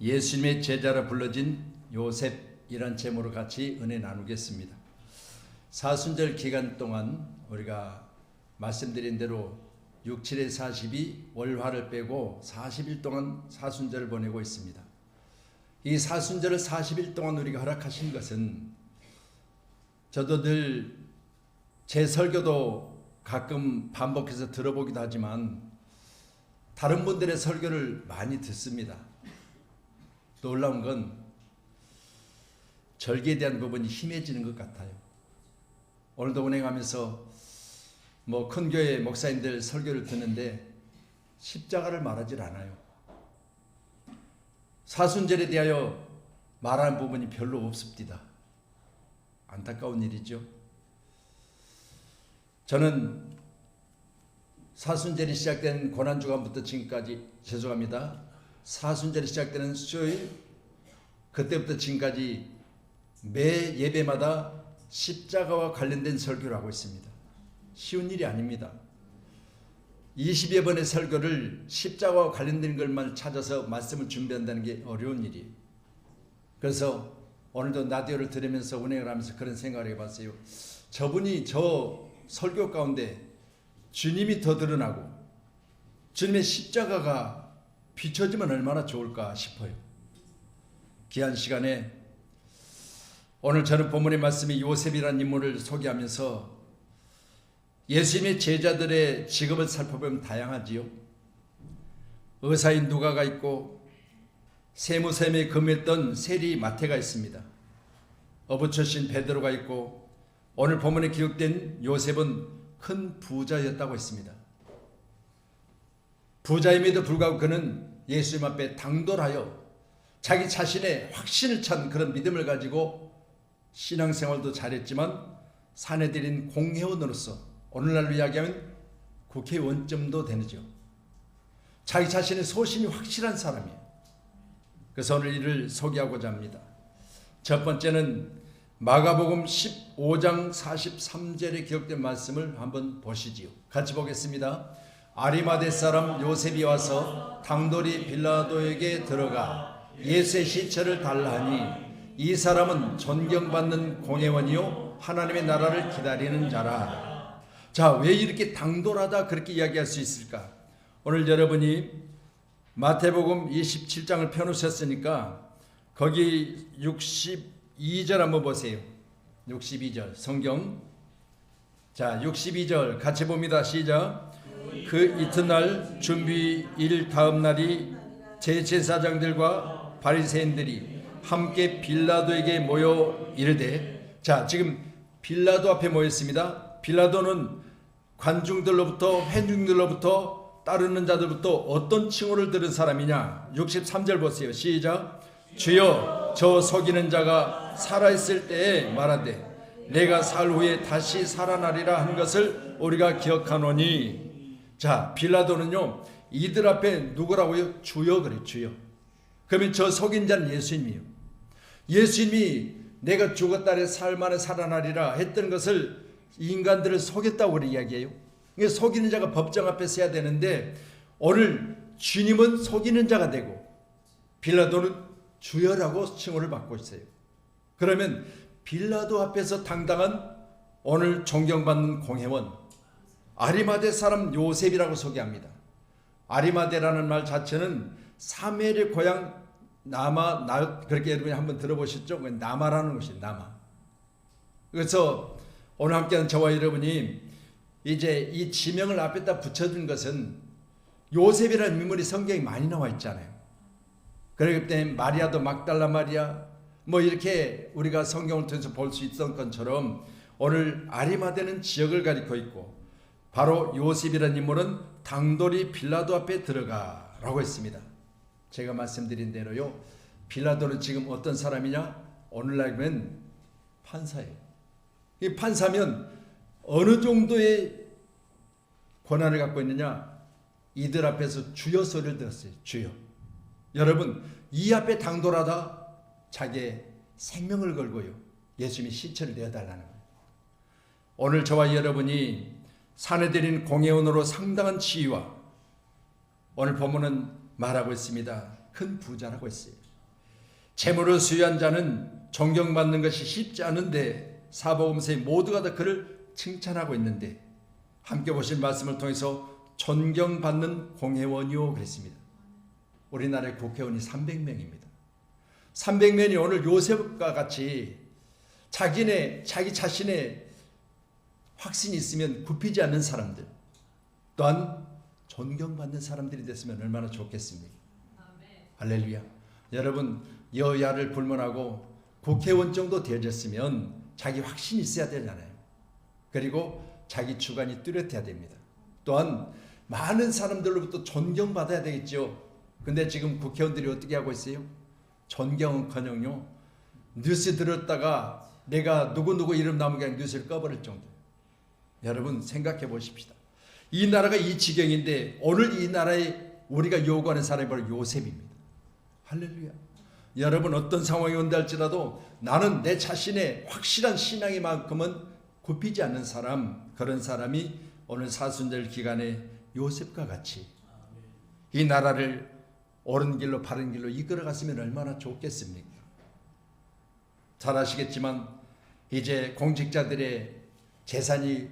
예수님의 제자로 불러진 요셉이란 제목으로 같이 은혜 나누겠습니다. 사순절 기간 동안 우리가 말씀드린 대로 6, 7에 40이 월화를 빼고 40일 동안 사순절을 보내고 있습니다. 이 사순절을 40일 동안 우리가 허락하신 것은 저도 늘 제 설교도 가끔 반복해서 들어보기도 하지만 다른 분들의 설교를 많이 듣습니다. 놀라운 건 절기에 대한 부분이 힘해지는 것 같아요. 오늘도 운행하면서 뭐 큰 교회 목사님들 설교를 듣는데 십자가를 말하질 않아요. 사순절에 대하여 말하는 부분이 별로 없습니다. 안타까운 일이죠. 저는 사순절이 시작된 고난주간부터 지금까지 죄송합니다. 사순절이 시작되는 수요일 그때부터 지금까지 매 예배마다 십자가와 관련된 설교를 하고 있습니다. 쉬운 일이 아닙니다. 20여 번의 설교를 십자가와 관련된 것만 찾아서 말씀을 준비한다는 게 어려운 일이에요. 그래서 오늘도 라디오를 들으면서 운행을 하면서 그런 생각을 해봤어요. 저분이 저 설교 가운데 주님이 더 드러나고 주님의 십자가가 비춰지면 얼마나 좋을까 싶어요. 귀한 시간에 오늘 저는 본문의 말씀이 요셉이라는 인물을 소개하면서 예수님의 제자들의 직업을 살펴보면 다양하지요. 의사인 누가가 있고 세무샘에 근무했던 세리 마태가 있습니다. 어부 출신 베드로가 있고 오늘 본문에 기록된 요셉은 큰 부자였다고 했습니다. 부자임에도 불구하고 그는 예수님 앞에 당돌하여 자기 자신의 확신을 찬 그런 믿음을 가지고 신앙생활도 잘했지만 사내들인 공회원으로서 오늘날로 이야기하면 국회의원쯤도 되죠. 자기 자신의 소신이 확실한 사람이에요. 그래서 오늘 이를 소개하고자 합니다. 첫 번째는 마가복음 15장 43절에 기록된 말씀을 한번 보시지요. 같이 보겠습니다. 아리마대 사람 요셉이 와서 당돌이 빌라도에게 들어가 예수의 시체를 달라하니 이 사람은 존경받는 공회원이요 하나님의 나라를 기다리는 자라. 자, 왜 이렇게 당돌하다 그렇게 이야기할 수 있을까? 오늘 여러분이 마태복음 27장을 펴놓으셨으니까 거기 60 2절 한번 보세요. 62절 성경 자 62절 같이 봅니다. 시작 그 이튿날 준비일 다음 날이 제제사장들과 바리새인들이 함께 빌라도에게 모여 이르되 자 지금 빌라도 앞에 모였습니다. 빌라도는 관중들로부터 회중들로부터 따르는 자들부터 어떤 칭호를 들은 사람이냐 63절 보세요. 시작 주여 저 속이는 자가 살아있을 때에 말하되 내가 살 후에 다시 살아나리라 한 것을 우리가 기억하노니 자 빌라도는요 이들 앞에 누구라고요? 주여 그래 주여. 그러면 저 속인 자는 예수님이요. 예수님이 내가 죽었다래 살만에 살아나리라 했던 것을 인간들을 속였다고 이야기해요. 속이는 자가 법정 앞에 서야 되는데 오늘 주님은 속이는 자가 되고 빌라도는 주여라고 칭호를 받고 있어요. 그러면 빌라도 앞에서 당당한 오늘 존경받는 공회원 아리마대 사람 요셉이라고 소개합니다. 아리마대라는 말 자체는 사멜의 고향 남아 나 그렇게 여러분이 한번 들어보셨죠? 남아라는 곳이 남아. 그래서 오늘 함께한 저와 여러분이 이제 이 지명을 앞에다 붙여준 것은 요셉이라는 인물이 성경에 많이 나와 있잖아요. 그렇기 때문에 마리아도 막달라 마리아 뭐 이렇게 우리가 성경을 통해서 볼 수 있던 것처럼 오늘 아리마대는 지역을 가리고 있고 바로 요셉이라는 인물은 당돌이 빌라도 앞에 들어가라고 했습니다. 제가 말씀드린 대로요. 빌라도는 지금 어떤 사람이냐? 오늘날 보 판사예요. 이 판사면 어느 정도의 권한을 갖고 있느냐? 이들 앞에서 주여 소리를 들었어요. 주여. 여러분 이 앞에 당돌하다 자기의 생명을 걸고요. 예수님이 시체를 내어달라는 거예요. 오늘 저와 여러분이 사내들인 공회원으로 상당한 지위와 오늘 본문은 말하고 있습니다. 큰 부자라고 했어요. 재물을 수여한 자는 존경받는 것이 쉽지 않은데 사복음서에 모두가 다 그를 칭찬하고 있는데 함께 보실 말씀을 통해서 존경받는 공회원이요 그랬습니다. 우리나라의 국회의원이 300명입니다. 300명이 오늘 요셉과 같이 자기네 자기 자신의 확신이 있으면 굽히지 않는 사람들 또한 존경받는 사람들이 됐으면 얼마나 좋겠습니까? 할렐루야. 여러분 여야를 불문하고 국회의원 정도 되어졌으면 자기 확신이 있어야 되잖아요. 그리고 자기 주관이 뚜렷해야 됩니다. 또한 많은 사람들로부터 존경받아야 되겠죠. 근데 지금 국회의원들이 어떻게 하고 있어요? 존경은커녕요. 뉴스 들었다가 내가 누구누구 이름 나오게 뉴스를 꺼버릴 정도. 여러분 생각해 보십시다. 이 나라가 이 지경인데 오늘 이 나라에 우리가 요구하는 사람이 바로 요셉입니다. 할렐루야. 여러분 어떤 상황이 온다 할지라도 나는 내 자신의 확실한 신앙의 만큼은 굽히지 않는 사람 그런 사람이 오늘 사순절 기간에 요셉과 같이 이 나라를 옳은 길로 바른 길로 이끌어 갔으면 얼마나 좋겠습니까? 잘 아시겠지만 이제 공직자들의 재산이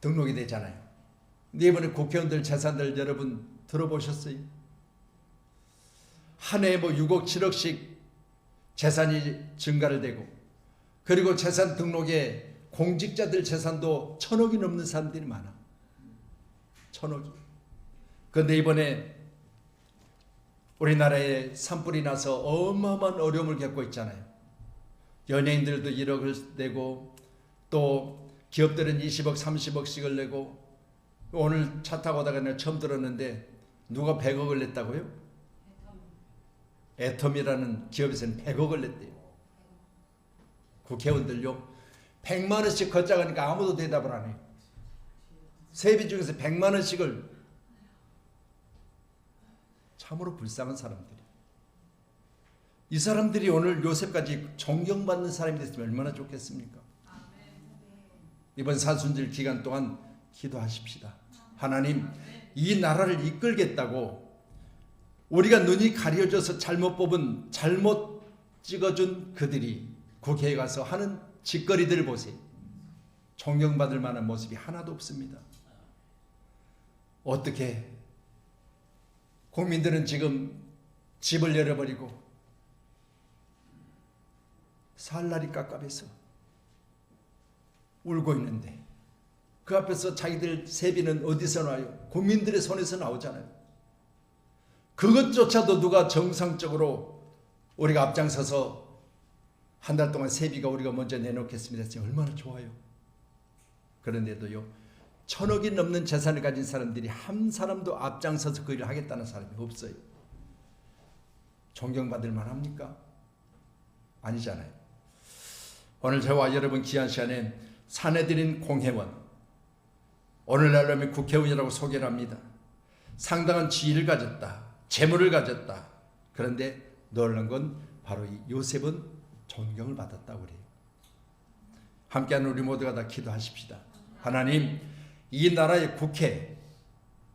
등록이 되잖아요. 근데 이번에 국회의원들 재산들 여러분 들어보셨어요? 한 해에 뭐 6억 7억씩 재산이 증가를 되고 그리고 재산 등록에 공직자들 재산도 천억이 넘는 사람들이 많아. 천억이. 그런데 이번에 우리나라에 산불이 나서 어마어마한 어려움을 겪고 있잖아요. 연예인들도 1억을 내고 또 기업들은 20억, 30억씩을 내고 오늘 차 타고 오다가 내가 처음 들었는데 누가 100억을 냈다고요? 애텀이라는 기업에서는 100억을 냈대요. 국회의원들요. 100만 원씩 걷자가니까 아무도 대답을 안 해요. 세비 중에서 100만 원씩을 참으로 불쌍한 사람들이. 이 사람들이 오늘 요셉까지 존경받는 사람이 됐으면 얼마나 좋겠습니까? 이번 사순절 기간 동안 기도하십시다. 하나님, 이 나라를 이끌겠다고 우리가 눈이 가려져서 잘못 뽑은 잘못 찍어준 그들이 국회에 가서 하는 짓거리들을 보세요. 존경받을 만한 모습이 하나도 없습니다. 어떻게 국민들은 지금 집을 열어버리고 살 날이 깝깝해서 울고 있는데 그 앞에서 자기들 세비는 어디서 나요? 국민들의 손에서 나오잖아요. 그것조차도 누가 정상적으로 우리가 앞장서서 한 달 동안 세비가 우리가 먼저 내놓겠습니다. 했으면 얼마나 좋아요. 그런데도요, 천억이 넘는 재산을 가진 사람들이 한 사람도 앞장서서 그 일을 하겠다는 사람이 없어요. 존경받을 만합니까? 아니잖아요. 오늘 저와 여러분 귀한 시간에 사내들인 공회원, 오늘날로 국회의원이라고 소개를 합니다. 상당한 지위를 가졌다. 재물을 가졌다. 그런데 놀란 건 바로 이 요셉은 존경을 받았다고 그래요. 함께하는 우리 모두가 다 기도하십시다. 하나님, 이 나라의 국회,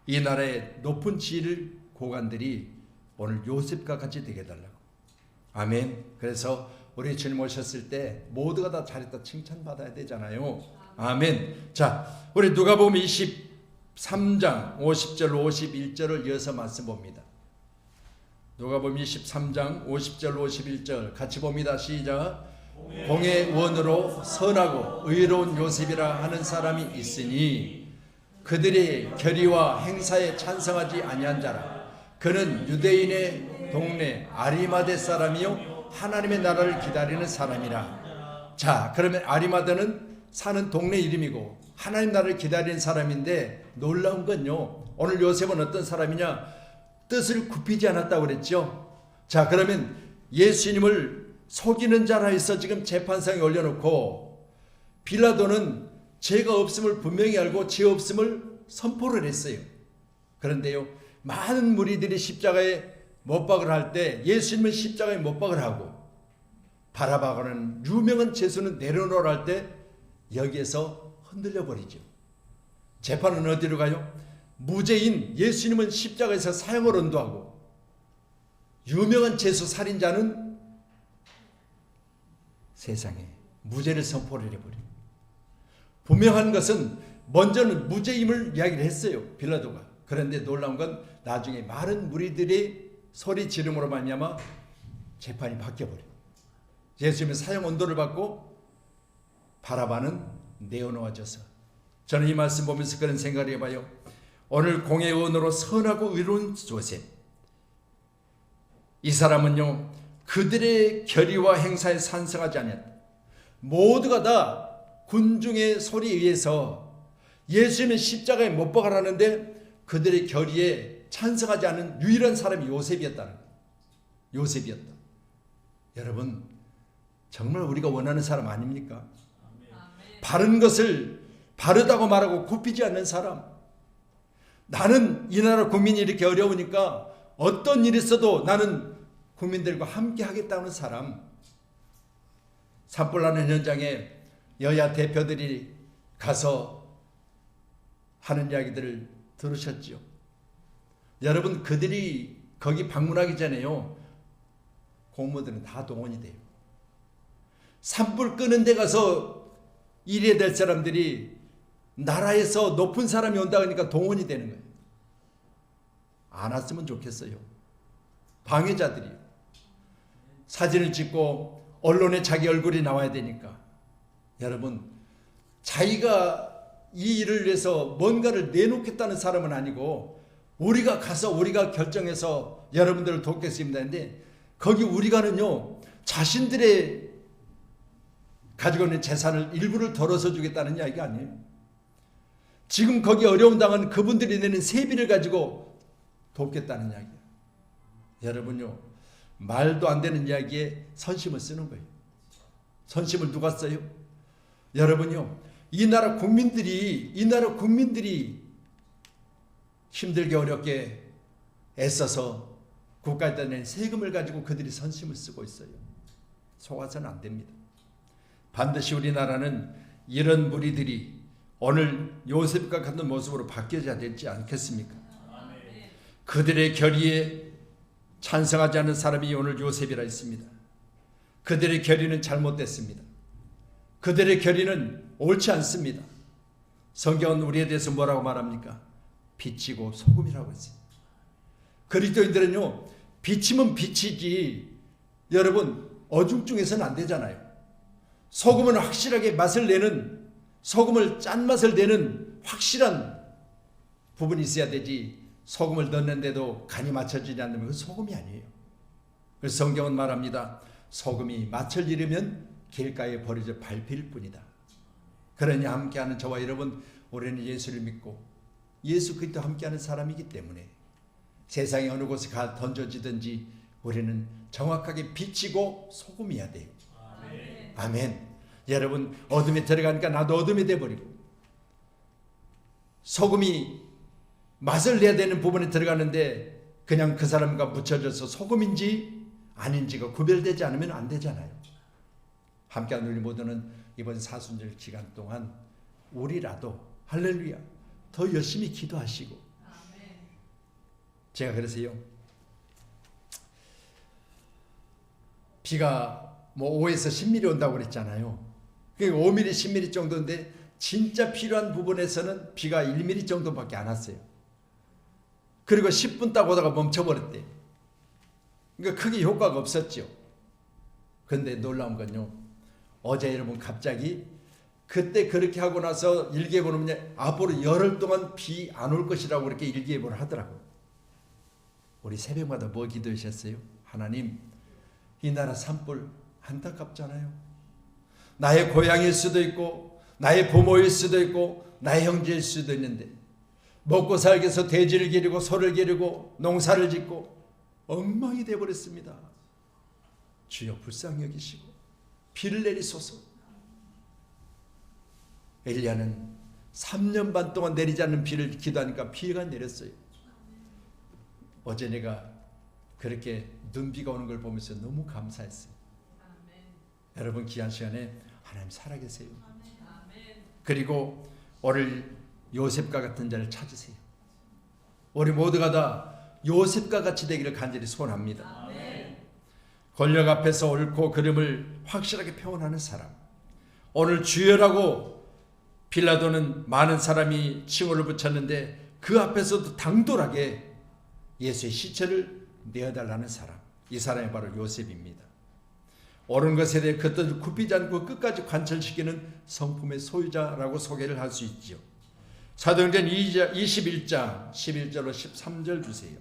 이 나라의 높은 지위를 고관들이 오늘 요셉과 같이 되게 해달라고. 아멘. 그래서 우리 주님 오셨을 때 모두가 다 잘했다 칭찬받아야 되잖아요. 아멘. 자, 우리 누가복음 23장 50절 51절을 이어서 말씀 봅니다. 누가복음 23장 50절 51절 같이 봅니다. 시작. 공의 원으로 선하고 의로운 요셉이라 하는 사람이 있으니 그들의 결의와 행사에 찬성하지 아니한 자라. 그는 유대인의 동네 아리마대 사람이요 하나님의 나라를 기다리는 사람이라. 자, 그러면 아리마대는 사는 동네 이름이고 하나님 나라를 기다리는 사람인데 놀라운 건요. 오늘 요셉은 어떤 사람이냐? 뜻을 굽히지 않았다고 그랬죠. 자, 그러면 예수님을 속이는 자라 해서 지금 재판상에 올려놓고 빌라도는 죄가 없음을 분명히 알고 죄 없음을 선포를 했어요. 그런데요, 많은 무리들이 십자가에 못 박을 할 때 예수님은 십자가에 못 박을 하고 바라바가는 유명한 죄수는 내려놓으라 할 때 여기에서 흔들려 버리죠. 재판은 어디로 가요? 무죄인 예수님은 십자가에서 사형을 언도하고 유명한 죄수 살인자는 세상에 무죄를 선포를 해버려. 분명한 것은 먼저는 무죄임을 이야기를 했어요. 빌라도가. 그런데 놀라운 건 나중에 많은 무리들의 소리 지름으로 말미암아 재판이 바뀌어 버려. 예수님의 사형 언도를 받고 바라바는 내어놓아져서 저는 이 말씀 보면서 그런 생각을 해봐요. 오늘 공회원으로 선하고 의로운 조셉. 이 사람은요 그들의 결의와 행사에 찬성하지 않았다. 모두가 다 군중의 소리에 의해서 예수님의 십자가에 못 박아라는데 그들의 결의에 찬성하지 않은 유일한 사람이 요셉이었다는. 요셉이었다. 여러분 정말 우리가 원하는 사람 아닙니까? 바른 것을 바르다고 말하고 굽히지 않는 사람. 나는 이 나라 국민이 이렇게 어려우니까 어떤 일이 있어도 나는 국민들과 함께 하겠다는 사람. 산불나는 현장에 여야 대표들이 가서 하는 이야기들을 들으셨지요. 여러분 그들이 거기 방문하기 전에요. 공무원들은 다 동원이 돼요. 산불 끄는 데 가서 일해야 될 사람들이 나라에서 높은 사람이 온다 그러니까 동원이 되는 거예요. 안 왔으면 좋겠어요. 방해자들이요. 사진을 찍고 언론에 자기 얼굴이 나와야 되니까. 여러분, 자기가 이 일을 위해서 뭔가를 내놓겠다는 사람은 아니고 우리가 가서 우리가 결정해서 여러분들을 돕겠습니다. 근데 거기 우리가는요, 자신들의 가지고 있는 재산을 일부를 덜어서 주겠다는 이야기가 아니에요. 지금 거기 어려움 당한 그분들이 내는 세비를 가지고 돕겠다는 이야기예요. 여러분요, 말도 안 되는 이야기에 선심을 쓰는 거예요. 선심을 누가 써요? 여러분요, 이 나라 국민들이, 이 나라 국민들이 힘들게 어렵게 애써서 국가에다 낸 세금을 가지고 그들이 선심을 쓰고 있어요. 속아서는 안 됩니다. 반드시 우리나라는 이런 무리들이 오늘 요셉과 같은 모습으로 바뀌어야 되지 않겠습니까? 그들의 결의에 찬성하지 않는 사람이 오늘 요셉이라 했습니다. 그들의 결의는 잘못됐습니다. 그들의 결의는 옳지 않습니다. 성경은 우리에 대해서 뭐라고 말합니까? 빛이고 소금이라고 했어요. 그리스도인들은요, 빛이면 빛이지, 여러분, 어중중해서는 안 되잖아요. 소금은 확실하게 맛을 내는, 소금을 짠 맛을 내는 확실한 부분이 있어야 되지, 소금을 넣는데도 간이 맞춰지지 않으면 그건 소금이 아니에요. 그래서 성경은 말합니다. 소금이 맛을 잃으면 길가에 버려져 밟힐 뿐이다. 그러니 함께하는 저와 여러분, 우리는 예수를 믿고 예수 그리스도 함께하는 사람이기 때문에 세상의 어느 곳에 가 던져지든지 우리는 정확하게 비치고 소금이어야 돼요. 아멘. 아멘. 여러분 어둠에 들어가니까 나도 어둠이 돼 버리고 소금이 맛을 내야 되는 부분에 들어가는데 그냥 그 사람과 묻혀져서 소금인지 아닌지가 구별되지 않으면 안 되잖아요. 함께한 우리 모두는 이번 사순절 기간 동안 우리라도 할렐루야 더 열심히 기도하시고 제가 그래서요 비가 뭐 5에서 10mm 온다고 그랬잖아요. 그게 5mm, 10mm 정도인데 진짜 필요한 부분에서는 비가 1mm 정도밖에 안 왔어요. 그리고 10분 딱 오다가 멈춰버렸대. 그러니까 크게 효과가 없었죠. 그런데 놀라운 건요. 어제 여러분 갑자기 그때 그렇게 하고 나서 일기예보는 앞으로 열흘 동안 비 안 올 것이라고 그렇게 일기예보를 하더라고요. 우리 새벽마다 뭐 기도하셨어요? 하나님, 이 나라 산불 안타깝잖아요. 나의 고향일 수도 있고, 나의 부모일 수도 있고, 나의 형제일 수도 있는데, 먹고 살기 위해서 돼지를 기르고, 소를 기르고, 농사를 짓고, 엉망이 되어버렸습니다. 주여 불쌍히 여기시고, 비를 내리소서. 엘리야는 3년 반 동안 내리지 않는 비를 기도하니까 비가 내렸어요. 어제 내가 그렇게 눈비가 오는 걸 보면서 너무 감사했어요. 여러분 귀한 시간에 하나님 살아계세요. 그리고 오늘 요셉과 같은 자를 찾으세요. 우리 모두가 다 요셉과 같이 되기를 간절히 소원합니다. 권력 앞에서 옳고 그름을 확실하게 표현하는 사람. 오늘 주여라고 빌라도는 많은 사람이 칭호를 붙였는데 그 앞에서도 당돌하게 예수의 시체를 내어달라는 사람. 이 사람이 바로 요셉입니다. 옳은 것에 대해 그 뜻을 굽히지 않고 끝까지 관철시키는 성품의 소유자라고 소개를 할 수 있지요. 사도행전 21장 11절로 13절 주세요.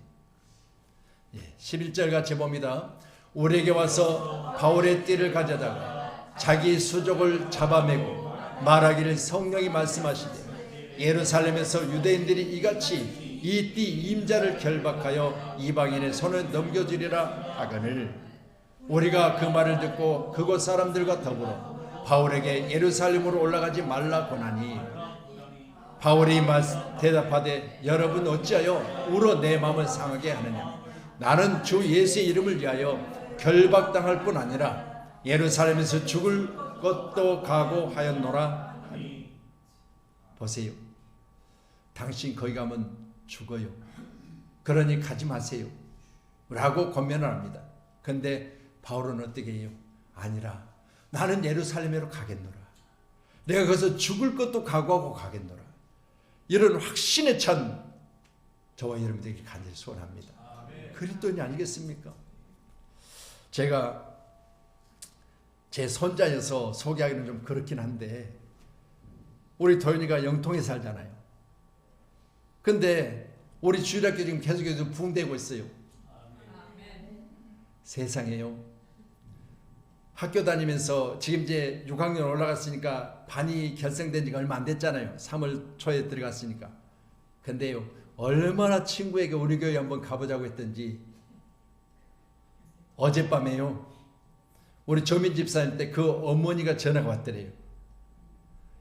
예, 11절 같이 봅니다. 우리에게 와서 바울의 띠를 가져다가 자기 수족을 잡아매고 말하기를 성령이 말씀하시되 예루살렘에서 유대인들이 이같이 이 띠 임자를 결박하여 이방인의 손에 넘겨주리라 하거늘. 우리가 그 말을 듣고 그곳 사람들과 더불어 바울에게 예루살렘으로 올라가지 말라 고나니 바울이 대답하되 여러분 어찌하여 울어 내 마음을 상하게 하느냐? 나는 주 예수의 이름을 위하여 결박당할 뿐 아니라 예루살렘에서 죽을 것도 각오하였노라 하니. 보세요. 당신 거기 가면 죽어요. 그러니 가지 마세요. 라고 권면을 합니다. 근데 바울은 어떻게 해요? 아니라 나는 예루살렘으로 가겠노라. 내가 거기서 죽을 것도 각오하고 가겠노라. 이런 확신에 찬 저와 여러분들에게 간절히 소원합니다. 그리스도인이 아니겠습니까? 제가 제 손자여서 소개하기는 좀 그렇긴 한데 우리 도윤이가 영통에 살잖아요. 근데 우리 주일학교 지금 계속해서 붕대고 있어요. 세상에요. 학교 다니면서 지금 이제 6학년 올라갔으니까 반이 결성된 지가 얼마 안 됐잖아요. 3월 초에 들어갔으니까. 근데요, 얼마나 친구에게 우리 교회 한번 가보자고 했던지 어젯밤에요. 우리 조민 집사님 때 그 어머니가 전화가 왔더래요.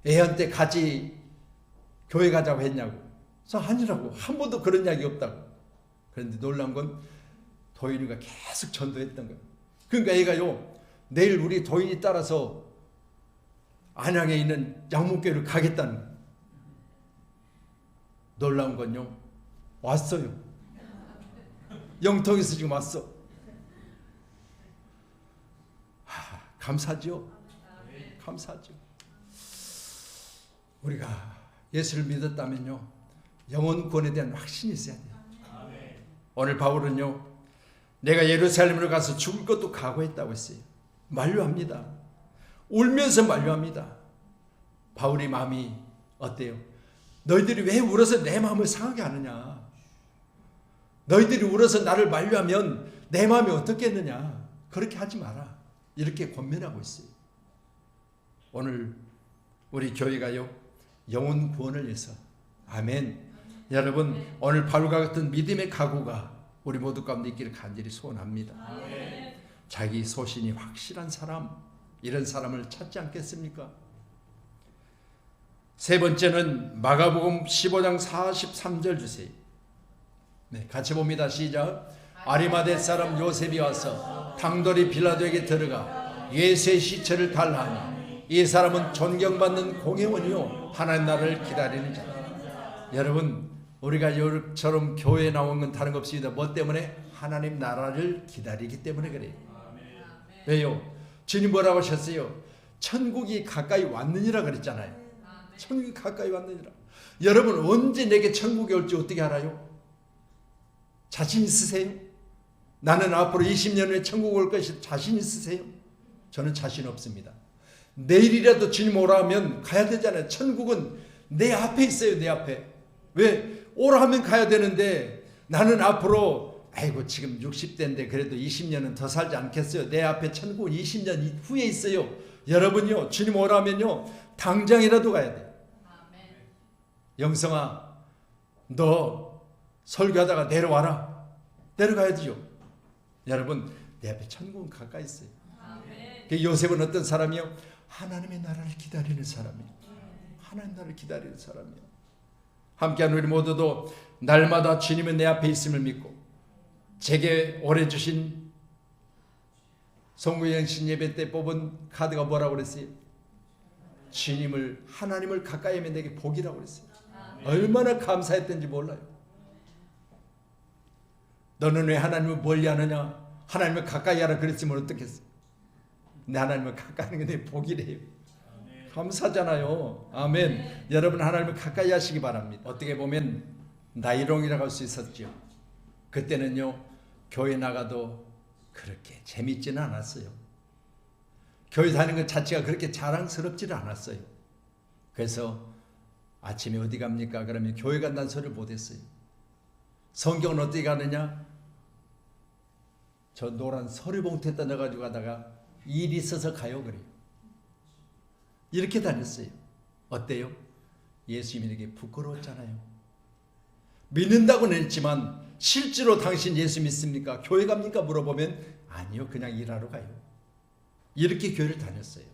애한테 같이 교회 가자고 했냐고. 그래서 아니라고. 한 번도 그런 이야기 없다고. 그런데 놀란 건 도인이가 계속 전도했던 거예요. 그러니까 애가요. 내일 우리 도인이 따라서 안양에 있는 양문교를 가겠다는. 놀라운 건요. 왔어요. 영통에서 지금 왔어. 하, 감사죠. 감사죠. 우리가 예수를 믿었다면요. 영원 구원에 대한 확신이 있어야 돼요. 오늘 바울은요. 내가 예루살렘으로 가서 죽을 것도 각오했다고 했어요. 만류합니다. 울면서 만류합니다. 바울의 마음이 어때요? 너희들이 왜 울어서 내 마음을 상하게 하느냐? 너희들이 울어서 나를 만류하면 내 마음이 어떻겠느냐? 그렇게 하지 마라. 이렇게 권면하고 있어요. 오늘 우리 교회가요 영혼 구원을 위해서 아멘. 여러분 오늘 바울과 같은 믿음의 각오가 우리 모두 가운데 있기를 간절히 소원합니다. 자기 소신이 확실한 사람 이런 사람을 찾지 않겠습니까? 세 번째는 마가복음 15장 43절 주세요. 네, 같이 봅니다. 시작. 아리마대 사람 요셉이 와서 당돌이 빌라도에게 들어가 예수의 시체를 달라하니 이 사람은 존경받는 공회원이요 하나님 나라를 기다리는 자. 여러분 우리가 이처럼 교회에 나온 건 다른 거 없습니다. 뭐 때문에 하나님 나라를 기다리기 때문에 그래요. 왜요? 주님 뭐라고 하셨어요? 천국이 가까이 왔느니라 그랬잖아요. 천국이 가까이 왔느니라. 여러분 언제 내게 천국이 올지 어떻게 알아요? 자신 있으세요? 나는 앞으로 20년 후에 천국 올 것이 자신 있으세요? 저는 자신 없습니다. 내일이라도 주님 오라 하면 가야 되잖아요. 천국은 내 앞에 있어요. 내 앞에. 왜? 오라 하면 가야 되는데 나는 앞으로 아이고 지금 60대인데 그래도 20년은 더 살지 않겠어요. 내 앞에 천국은 20년 후에 있어요. 여러분요. 주님 오라면요. 당장이라도 가야 돼. 영성아 너 설교하다가 내려와라. 내려가야지요. 여러분 내 앞에 천국은 가까이 있어요. 그 요셉은 어떤 사람이요? 하나님의 나라를 기다리는 사람이에요. 하나님 나라를 기다리는 사람이에요. 함께한 우리 모두도 날마다 주님은 내 앞에 있음을 믿고 제게 오래 주신 송구영신 예배 때 뽑은 카드가 뭐라고 그랬어요? 주님을 하나님을 가까이 하면 내게 복이라고 그랬어요. 얼마나 감사했던지 몰라요. 너는 왜 하나님을 멀리 하느냐? 하나님을 가까이 하라 그랬으면 어떻겠어? 내 하나님을 가까이 하는 게 내 복이래요. 감사잖아요. 아멘. 여러분 하나님을 가까이 하시기 바랍니다. 어떻게 보면 나이롱이라고 할 수 있었죠. 그때는요 교회 나가도 그렇게 재밌지는 않았어요. 교회 다니는 것 자체가 그렇게 자랑스럽지는 않았어요. 그래서 아침에 어디 갑니까? 그러면 교회 간다는 소리를 못했어요. 성경은 어떻게 가느냐? 저 노란 서류봉투에다 넣어가지고 가다가 일 있어서 가요 그래요. 이렇게 다녔어요. 어때요? 예수님에게 부끄러웠잖아요. 믿는다고는 했지만 실제로 당신 예수 믿습니까? 교회 갑니까? 물어보면 아니요 그냥 일하러 가요. 이렇게 교회를 다녔어요.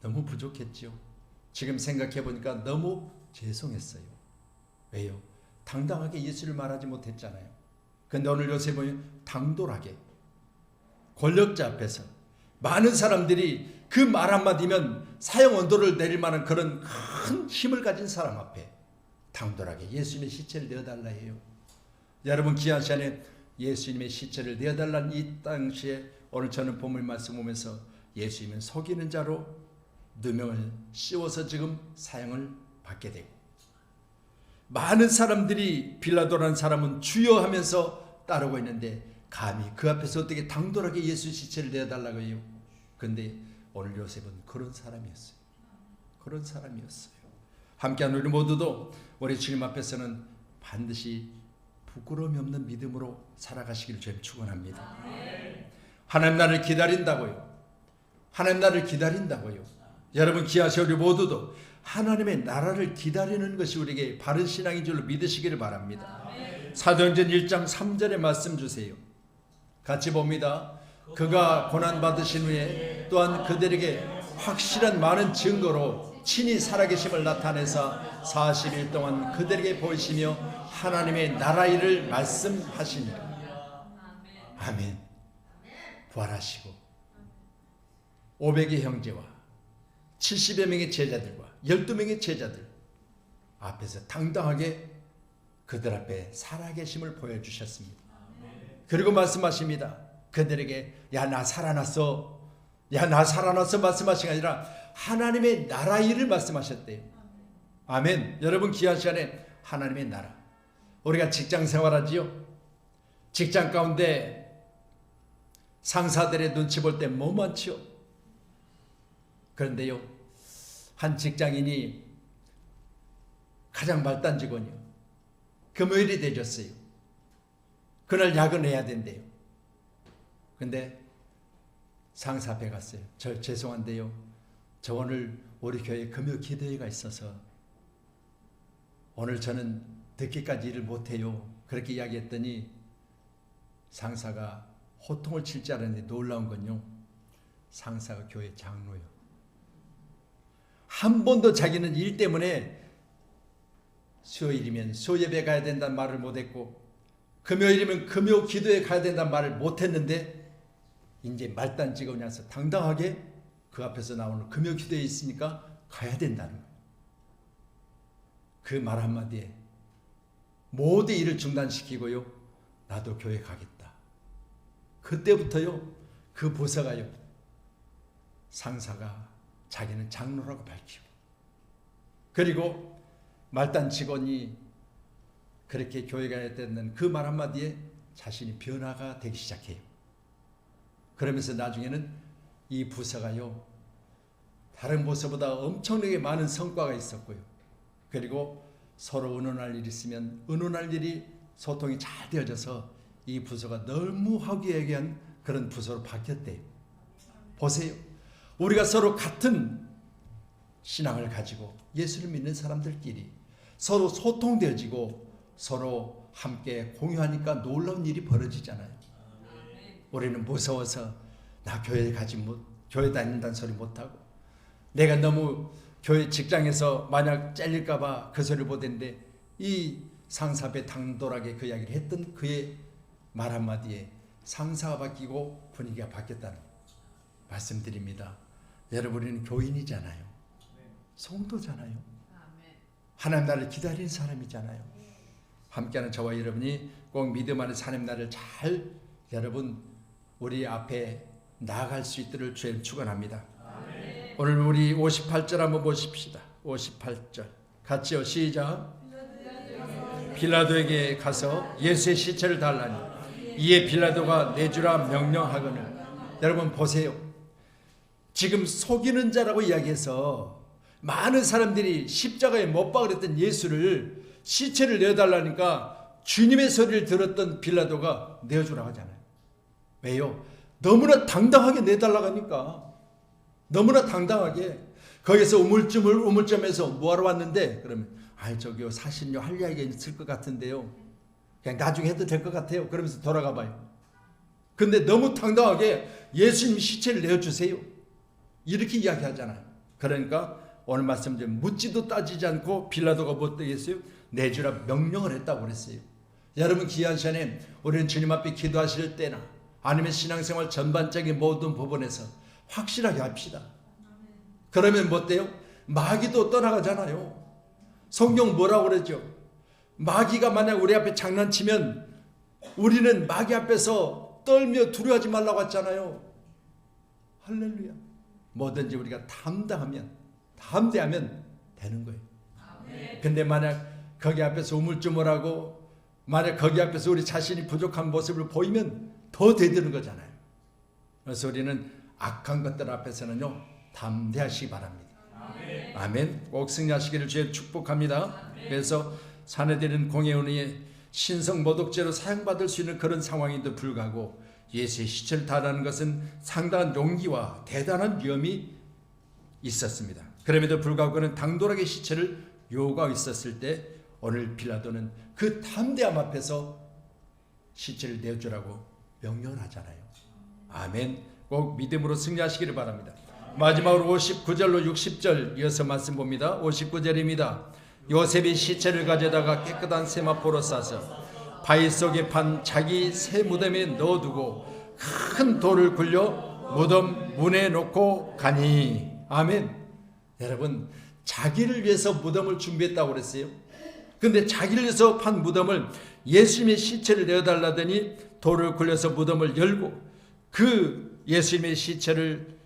너무 부족했죠. 지금 생각해 보니까 너무 죄송했어요. 왜요? 당당하게 예수를 말하지 못했잖아요. 근데 오늘 보면 당돌하게 권력자 앞에서 많은 사람들이 그 말 한마디면 사형 언도를 내릴 만한 그런 큰 힘을 가진 사람 앞에 당돌하게 예수님의 시체를 내어달라 해요. 여러분 귀한 시간에 예수님의 시체를 내어달라는 이 당시에 오늘 저는 본문 말씀 보면서 예수님은 속이는 자로 누명을 씌워서 지금 사형을 받게 되고 많은 사람들이 빌라도라는 사람은 주여 하면서 따르고 있는데 감히 그 앞에서 어떻게 당돌하게 예수 시체를 내어달라고 해요. 근데 오늘 요셉은 그런 사람이었어요. 그런 사람이었어요. 함께한 우리 모두도 우리 주님 앞에서는 반드시 부끄러움이 없는 믿음으로 살아가시기를 주님 축원합니다. 하나님 나를 기다린다고요. 하나님 나를 기다린다고요. 여러분 기하시 우리 모두도 하나님의 나라를 기다리는 것이 우리에게 바른 신앙인 줄로 믿으시기를 바랍니다. 사도행전 1장 3절의 말씀 주세요. 같이 봅니다. 그가 고난 받으신 후에 또한 그들에게 확실한 많은 증거로 친히 살아계심을 나타내사 40일 동안 그들에게 보이시며 하나님의 나라 일을 말씀하시니라. 아멘. 부활하시고 500의 형제와 70여 명의 제자들과 12명의 제자들 앞에서 당당하게 그들 앞에 살아계심을 보여주셨습니다. 그리고 말씀하십니다. 그들에게 야 나 살아났어. 야 나 살아났어 말씀하신 게 아니라 하나님의 나라 일을 말씀하셨대요. 아멘. 여러분 귀한 시간에 하나님의 나라. 우리가 직장 생활하지요. 직장 가운데 상사들의 눈치 볼 때 뭐 많지요? 그런데요. 한 직장인이 가장 말단 직원이요. 금요일이 되졌어요. 그날 야근해야 된대요. 근데 상사 앞에 갔어요. 저 죄송한데요. 저 오늘 우리 교회 금요 기도회가 있어서 오늘 저는 늦게까지 일을 못해요. 그렇게 이야기했더니 상사가 호통을 칠 줄 알았는데 놀라운 건요. 상사가 교회 장로요. 한 번도 자기는 일 때문에 수요일이면 수요예배 가야 된다는 말을 못했고 금요일이면 금요 기도에 가야 된다는 말을 못했는데 이제 말단 찍어 나서 당당하게 그 앞에서 나오는 금요 기도에 있으니까 가야 된다는 거예요. 그 말 한마디에 모든 일을 중단시키고요. 나도 교회 가겠다. 그때부터요. 그 부서가요. 상사가 자기는 장로라고 밝히고 그리고 말단 직원이 그렇게 교회 가야 되는 그말 한마디에 자신이 변화가 되기 시작해요. 그러면서 나중에는 이 부서가요. 다른 부서보다 엄청나게 많은 성과가 있었고요. 그리고 서로 의논할 일 있으면 의논할 일이 소통이 잘 되어져서 이 부서가 너무 화기애애한 그런 부서로 바뀌었대요. 보세요. 우리가 서로 같은 신앙을 가지고 예수를 믿는 사람들끼리 서로 소통되어지고 서로 함께 공유하니까 놀라운 일이 벌어지잖아요. 우리는 무서워서 나 교회 가지 못, 교회 다닌다는 소리 못하고 내가 너무 교회 직장에서 만약 잘릴까봐 그 소리를 못했는데 이 상사배 당돌하게 그 이야기를 했던 그의 말 한마디에 상사가 바뀌고 분위기가 바뀌었다는 말씀드립니다. 여러분은 교인이잖아요. 성도잖아요. 하나님 나를 기다리는 사람이잖아요. 함께하는 저와 여러분이 꼭 믿음 안에 사는 날을 잘 여러분 우리 앞에 나아갈 수 있도록 주님 축원합니다. 오늘 우리 58절 한번 보십시다. 58절 같이요 시작. 빌라도에게 가서 예수의 시체를 달라니 이에 빌라도가 내주라 명령하거늘 여러분 보세요. 지금 속이는 자라고 이야기해서 많은 사람들이 십자가에 못 박으랬던 예수를 시체를 내어달라니까 주님의 소리를 들었던 빌라도가 내어주라고 하잖아요. 왜요? 너무나 당당하게 내달라고 하니까. 너무나 당당하게. 거기서 우물쭈물 우물쭈면서 뭐하러 왔는데? 그러면 아이 저기요 사실요 할 이야기가 있을 것 같은데요. 그냥 나중에 해도 될 것 같아요. 그러면서 돌아가 봐요. 근데 너무 당당하게 예수님 시체를 내어주세요 이렇게 이야기하잖아요 그러니까 오늘 말씀 좀 묻지도 따지지 않고 빌라도가 뭐 되겠어요 내주라 명령을 했다고 그랬어요 여러분 귀한 시간에 우리는 주님 앞에 기도하실 때나 아니면 신앙생활 전반적인 모든 부분에서 확실하게 합시다. 그러면 뭐 어때요? 마귀도 떠나가잖아요. 성경 뭐라고 그러죠? 마귀가 만약 우리 앞에 장난치면 우리는 마귀 앞에서 떨며 두려워하지 말라고 했잖아요. 할렐루야. 뭐든지 우리가 담당하면 담대하면 되는 거예요. 근데 만약 거기 앞에서 우물쭈물하고 만약 거기 앞에서 우리 자신이 부족한 모습을 보이면 더 대드는 거잖아요. 그래서 우리는 악한 것들 앞에서는요 담대하시기 바랍니다. 아멘. 꼭 승리하시기를 주의 축복합니다. 그래서 사내들은 공예원의 신성 모독죄로 사용받을 수 있는 그런 상황인데 불구하고 예수의 시체를 달하는 것은 상당한 용기와 대단한 위험이 있었습니다. 그럼에도 불구하고 그는 당돌하게 시체를 요구하고 있었을 때 오늘 빌라도는 그 담대함 앞에서 시체를 내어주라고 명령을 하잖아요. 아멘. 꼭 믿음으로 승리하시기를 바랍니다. 마지막으로 59절로 60절 이어서 말씀 봅니다. 59절입니다. 요셉이 시체를 가져다가 깨끗한 세마포로 싸서 바위 속에 판 자기 새 무덤에 넣어두고 큰 돌을 굴려 무덤 문에 놓고 가니 아멘. 여러분 자기를 위해서 무덤을 준비했다고 그랬어요. 근데 자기를 위해서 판 무덤을 예수님의 시체를 내어달라더니 돌을 굴려서 무덤을 열고 그 예수님의 시체를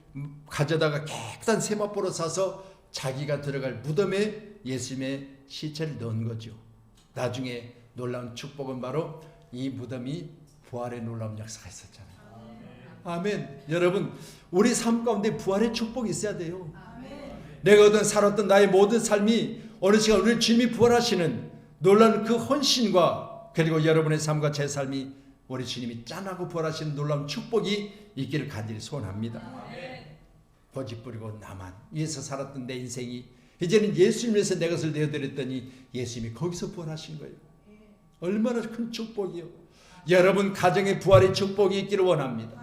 가져다가 깨끗한 세마포로 싸서 자기가 들어갈 무덤에 예수님의 시체를 넣은 거죠. 나중에 놀라운 축복은 바로 이 무덤이 부활의 놀라운 역사가 있었잖아요. 아멘. 여러분, 우리 삶 가운데 부활의 축복이 있어야 돼요. 내가 어떤 살았던 나의 모든 삶이 어느 시간 우리 주님이 부활하시는 놀라운 그 헌신과 그리고 여러분의 삶과 제 삶이 우리 주님이 짠하고 부활하시는 놀라운 축복이 있기를 간절히 소원합니다. 고집 부리고 나만 위해서 살았던 내 인생이 이제는 예수님 위해서 내 것을 내어드렸더니 예수님이 거기서 부활하신 거예요. 얼마나 큰 축복이요. 여러분 가정의 부활의 축복이 있기를 원합니다.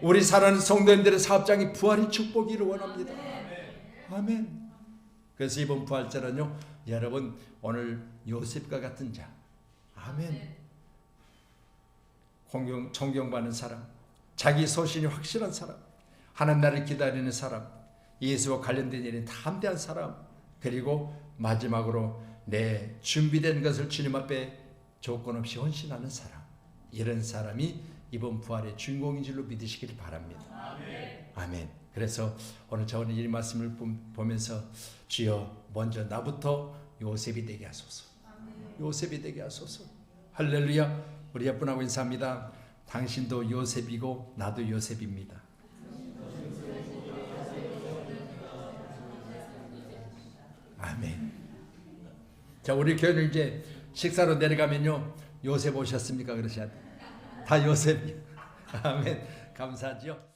우리 사랑하는 성도님들의 사업장이 부활의 축복이기를 원합니다. 아멘. 그래서 이번 부활절은요, 여러분 오늘 요셉과 같은 자, 아멘. 공경 존경받는 사람, 자기 소신이 확실한 사람, 하나님 나를 기다리는 사람, 예수와 관련된 일에 담대한 사람, 그리고 마지막으로 내 준비된 것을 주님 앞에 조건 없이 헌신하는 사람, 이런 사람이 이번 부활의 주인공인 줄로 믿으시길 바랍니다. 아멘. 그래서 오늘 저는 이 말씀을 보면서 주여 먼저 나부터 요셉이 되게 하소서. 요셉이 되게 하소서. 할렐루야. 우리 예쁜 하고 인사합니다. 당신도 요셉이고 나도 요셉입니다. 아멘. 자, 우리 교회는 이제 식사로 내려가면요. 요셉 오셨습니까? 그러셔야 돼. 다 요셉. 아멘. 감사하죠.